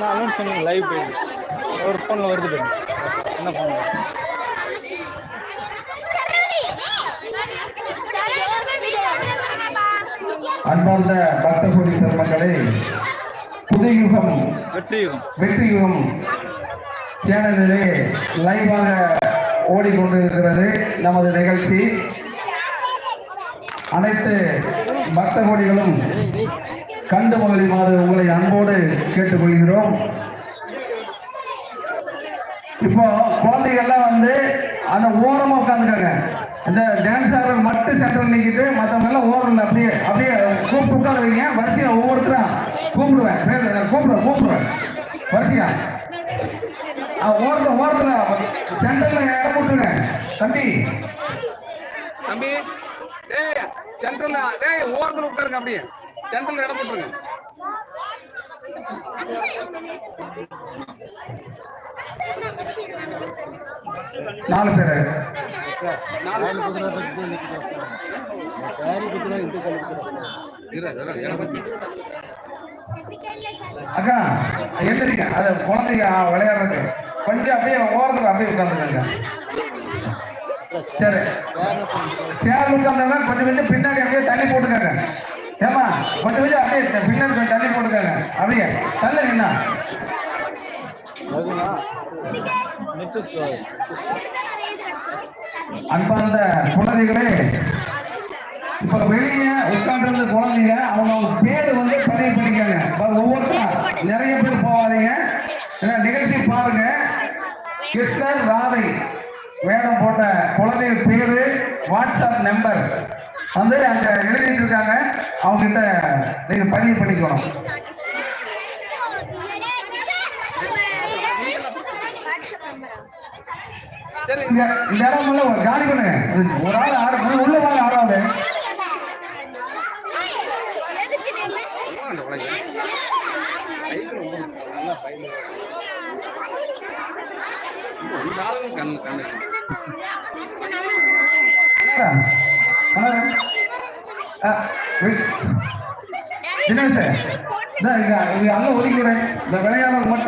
நான் அனௌன்ஸ் பண்ணுங்க லைவ் போயிடு ஒரு ஃபோனில் வருது போயிடு என்ன ஃபோன் அன்பார்ந்த பக்தகோடி பெருமக்களே புதுயுகம் வெற்றி யுகம் வெற்றியுகம் சேனலிலே லைவாக ஓடிக்கொண்டிருக்கிறது நமது நிகழ்ச்சி. அனைத்து பக்த கோடிகளும் கண்டு மகிழுமாறு உங்களை அன்போடு கேட்டுக்கொள்கிறோம். இப்போ குழந்தைகள்லாம் வந்து அந்த ஓரமா உட்காந்துருக்காங்க இந்த டான்ஸ் ஆடுற மட்டும் சென்டர் நிற்கிட்டு மற்றவங்க எல்லாம் ஓரத்தில் அப்படியே அப்படியே கூப்பிட்டு உட்கார வைங்க. வரிசையா ஒவ்வொருத்தரும் கூப்பிடுவேன். பேர் நான் கூப்பிடுவேன் கூப்பிடுவேன் வரிசையா? ஆ, ஓரத்துல சென்டர்ல இடம் போட்டுருங்க. தம்பி. தம்பி டேய் ஓரத்தில் டேய் உட்காருங்க அப்படியே. சென்ட்ரல்ல இடம் போட்டுருங்க. நாலு பேர். அக்கா எந்திரிக்க அது குழந்தைங்க விளையாடுறது. கொஞ்சம் அப்படியே ஓரத்துல அப்படியே உட்காந்துருங்க சரி. சேர் உட்காந்தவங்க கொஞ்சம் கொஞ்சம் பின்னாடி அப்படியே தள்ளி போட்டுக்கோங்க. ஏமா கொஞ்சம் கொஞ்சம் அப்படியே பின்னர் கொஞ்சம் தள்ளி போட்டுக்காங்க. அப்படியே தள்ளு என்ன அன்பார்ந்த குழந்தைகளே இப்ப வெளியே உட்காந்துருந்த குழந்தைங்க அவங்க அவங்க பேரு வந்து பதிவு பண்ணிக்காங்க. ஒவ்வொருத்தரும் நிறைய பேர் போகாதீங்க ஏன்னா நிகழ்ச்சி பாருங்க. கிருஷ்ணன் ராதை வேடம் போட்ட குழந்தைகள் பேரு வாட்ஸ்அப் நம்பர். வந்து அங்க எழுதிட்டு இருக்காங்க. அவங்க கிட்ட நீங்க பதிவு பண்ணிக்கணும். இந்த இந்த இடம் உள்ள ஒரு காலி பண்ணுங்க ஒரு ஆள் ஆறு உள்ள வாங்க ஆறாவது உட்காருங்க, உட்காருங்க. தினேஷ் இங்க அல்ல ஒதுக்கி விடு இந்த விளையாட மட்டும்